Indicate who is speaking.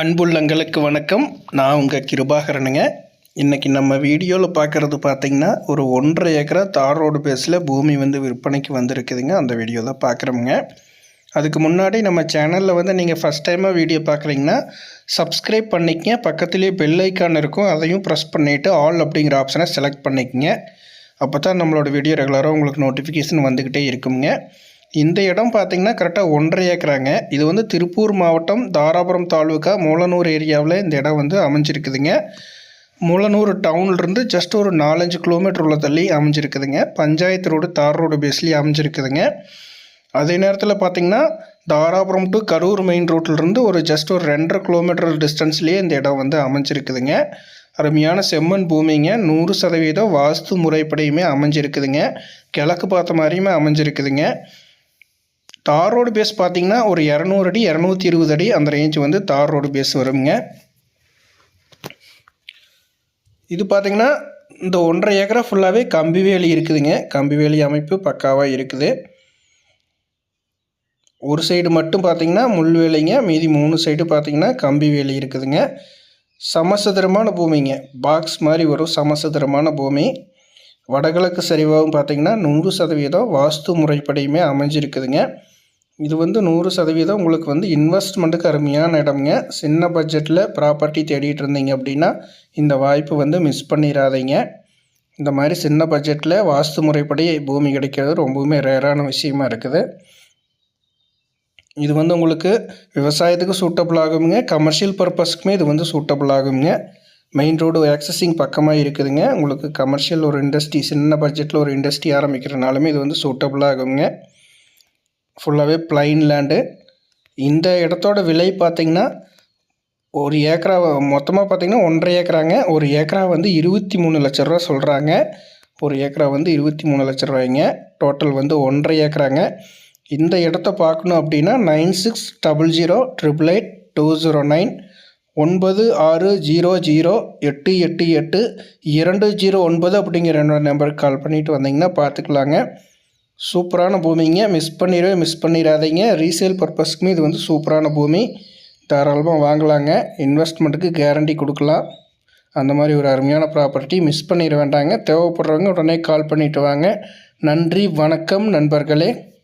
Speaker 1: அன்புள்ளங்களுக்கு வணக்கம். நான் உங்கள் கிருபாகரனுங்க. இன்றைக்கி நம்ம வீடியோவில் பார்க்குறது பார்த்திங்கன்னா ஒரு ஒன்றரை ஏக்கரா தார் ரோடு பேஸில் பூமி வந்து விற்பனைக்கு வந்திருக்குதுங்க. அந்த வீடியோ தான் பார்க்குறோமுங்க அதுக்கு முன்னாடி நம்ம சேனலில் வந்து நீங்கள் ஃபஸ்ட் டைமாக வீடியோ பார்க்குறீங்கன்னா சப்ஸ்கிரைப் பண்ணிக்கங்க. பக்கத்துலேயே பெல் ஐக்கான் இருக்கும். அதையும் ப்ரெஸ் பண்ணிவிட்டு ஆல் அப்படிங்கிற ஆப்ஷனை செலக்ட் பண்ணிக்கங்க. அப்போ தான் நம்மளோட வீடியோ ரெகுலராக உங்களுக்கு நோட்டிஃபிகேஷன் வந்துக்கிட்டே இருக்குங்க இந்த இடம் பார்த்தீங்கன்னா கரெக்டாக ஒன்றரை ஏக்கராங்க. இது வந்து திருப்பூர் மாவட்டம் தாராபுரம் தாலுக்கா மூலனூர் ஏரியாவில் இந்த இடம் வந்து அமைஞ்சிருக்குதுங்க. மூலனூர் டவுன்லேருந்து ஜஸ்ட் ஒரு நாலஞ்சு கிலோமீட்டர் உள்ள தள்ளி அமைஞ்சிருக்குதுங்க. பஞ்சாயத்து ரோடு தார் ரோடு பேஸ்லேயே அமைஞ்சிருக்குதுங்க. அதே நேரத்தில் பார்த்தீங்கன்னா தாராபுரம் டு கரூர் மெயின் ரோட்டிலிருந்து ஒரு ஜஸ்ட் ஒரு ரெண்டரை கிலோமீட்டர் டிஸ்டன்ஸ்லேயே இந்த இடம் வந்து அமைஞ்சிருக்குதுங்க. அருமையான செம்மண் பூமிங்க. நூறு சதவீதம் வாஸ்து முறைப்படியுமே அமைஞ்சிருக்குதுங்க. கிழக்கு பார்த்த மாதிரியுமே அமைஞ்சிருக்குதுங்க. தார் ரோடு பேஸ் பார்த்தீங்கன்னா ஒரு இரநூறு அடி இரநூத்தி இருபது அடி அந்த ரேஞ்ச் வந்து தார் ரோடு பேஸ் வருங்க. இது பார்த்தீங்கன்னா இந்த ஒன்றரை ஏக்கரா ஃபுல்லாகவே கம்பி வேலி இருக்குதுங்க. கம்பி வேலி அமைப்பு பக்காவாக இருக்குது. ஒரு சைடு மட்டும் பார்த்தீங்கன்னா முள் வேலைங்க. மீதி மூணு சைடு பார்த்தீங்கன்னா கம்பி வேலி இருக்குதுங்க. சமசதுரமான பூமிங்க. பாக்ஸ் மாதிரி வரும் சமசதுரமான பூமி. வடகிழக்கு சரிவாகவும் பார்த்தீங்கன்னா நூறு சதவீதம் வாஸ்து முறைப்படியுமே அமைஞ்சிருக்குதுங்க. இது வந்து நூறு சதவீதம் உங்களுக்கு வந்து இன்வெஸ்ட்மெண்ட்டுக்கு அருமையான இடம்ங்க. சின்ன பட்ஜெட்டில் ப்ராப்பர்ட்டி தேடிட்டு இருந்தீங்க அப்படின்னா இந்த வாய்ப்பு வந்து மிஸ் பண்ணிடாதீங்க இந்த மாதிரி சின்ன பட்ஜெட்டில் வாஸ்து முறைப்படி பூமி கிடைக்கிறது ரொம்பவுமே ரேரான விஷயமா இருக்குது. இது வந்து உங்களுக்கு விவசாயத்துக்கு சூட்டபிள் ஆகுங்க கமர்ஷியல் பர்பஸ்க்குமே இது வந்து சூட்டபிள் ஆகுங்க மெயின் ரோடு ஆக்சஸிங் பக்கமாக இருக்குதுங்க. உங்களுக்கு கமர்ஷியல் ஒரு இண்டஸ்ட்ரி சின்ன பட்ஜெட்டில் ஒரு இண்டஸ்ட்ரி ஆரம்பிக்கிறனாலுமே இது வந்து சூட்டபிள் ஆகுங்க ஃபுல்லாகவே பிளைன் லேண்டு இந்த இடத்தோட விலை பார்த்திங்கன்னா ஒரு ஏக்கரா மொத்தமாக பார்த்திங்கன்னா ஒன்றரை ஏக்கராங்க. ஒரு ஏக்கரா வந்து இருபத்தி மூணு லட்ச ரூபா சொல்கிறாங்க ஒரு ஏக்கரா வந்து இருபத்தி மூணு லட்ச ரூபாய்ங்க. டோட்டல் வந்து ஒன்றரை ஏக்கராங்க. இந்த இடத்த பார்க்கணும் அப்படின்னா nine six double zero triple eight two zero nine ஒன்பது ஆறு ஜீரோ ஜீரோ எட்டு எட்டு எட்டு இரண்டு ஜீரோ ஒன்பது அப்படிங்கிற என்னோடய நம்பருக்கு கால் பண்ணிவிட்டு வந்தீங்கன்னா பார்த்துக்கலாங்க. சூப்பரான பூமிங்க மிஸ் பண்ணிடவே மிஸ் பண்ணிடாதீங்க. ரீசேல் பர்பஸ்க்குமே இது வந்து சூப்பரான பூமி. தாராளமாக வாங்கலாங்க. இன்வெஸ்ட்மெண்ட்டுக்கு கேரண்டி கொடுக்கலாம். அந்த மாதிரி ஒரு அருமையான ப்ராப்பர்ட்டி மிஸ் பண்ணிட வேண்டாங்க. தேவைப்படுறவங்க உடனே கால் பண்ணிவிட்டு வாங்க. நன்றி வணக்கம் நண்பர்களே.